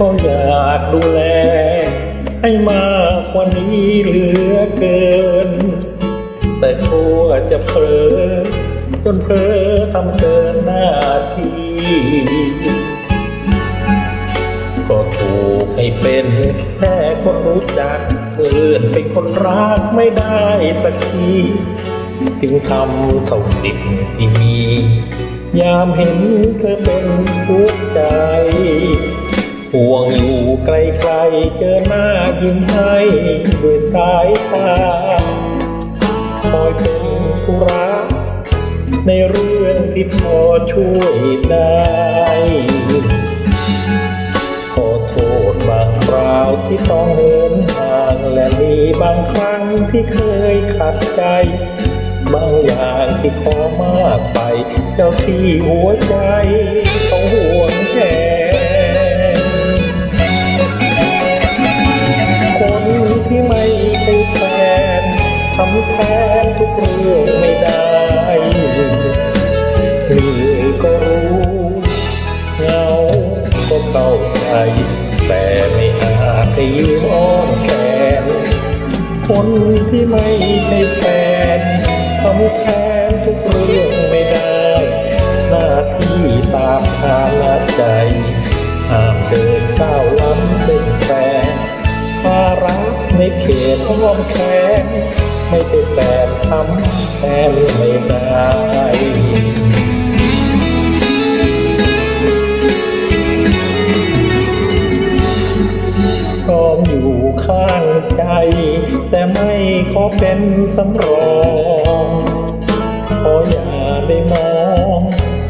ก็อยากดูแล ให้มากกว่านี้เหลือเกิน แต่กลัวจะเผลอจนเพ้อทำเกินหน้าที่ก็ถูกให้เป็นแค่คนรู้จักเลื่อนเป็นคนรักไม่ได้สักทีถึงทำเท่าสิ่งที่มี ยามเห็นเธอเป็นทุกข์ใจ ด้วยสายตาคอยเป็นผู้รักในเรื่องที่พอช่วยได้ขอโทษบางคราวที่ต้องเหินห่าง และมีบางครั้งที่เคยขัดใจ บางอย่างที่ขอมากไป เจ้าที่หัวใจต้องห่วงแท อาจจะยืมอ้อมแขนคนที่ไม่ใช่แฟนทำแทนทุกเรื่องไม่ได้ หน้าที่ตามฐานะใจห้ามเดินก้าวล้ำเส้นแฟนภาระในเขตอ้อมแขนไม่ใช่แฟนทำแทนไม่ได้ แต่ไม่ขอเป็นสำรอง ขออย่าได้มอง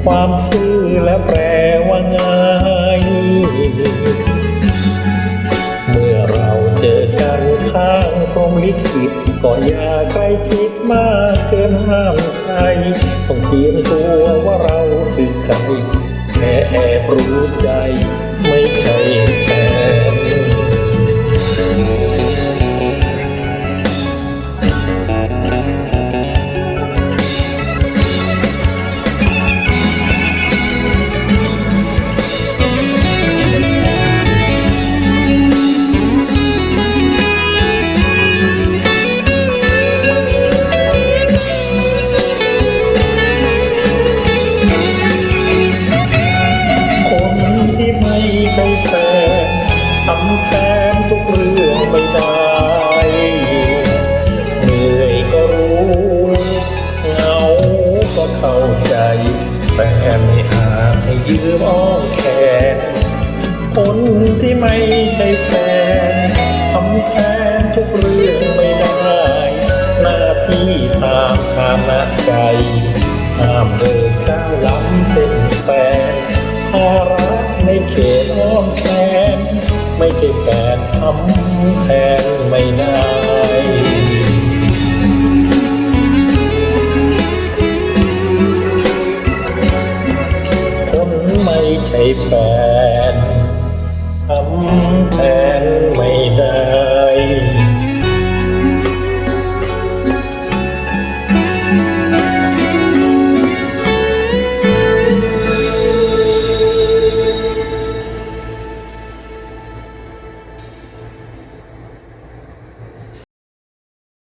ความซื่อและแปลว่าง่ายเมื่อเราเจอกันข้างพรมลิขิตก็อย่าใกล้คิดมากเกินห้ามใครต้องเตรียมตัวว่าเราคือใครแค่แอบรู้ใจไม่ใช่ เข้าใจ แต่ไม่อาจจะยืมอ้อมแขนคนที่ไม่ใช่แฟนทำแทนทุกเรื่องไม่ได้ หน้าที่ตามฐานะใจห้ามเดินก้าวล้ำเส้นแฟนภาระในเขตอ้อมแขนไม่ใช่แฟนทำแทนไม่ได้ แฟนทำแทนไม่ได้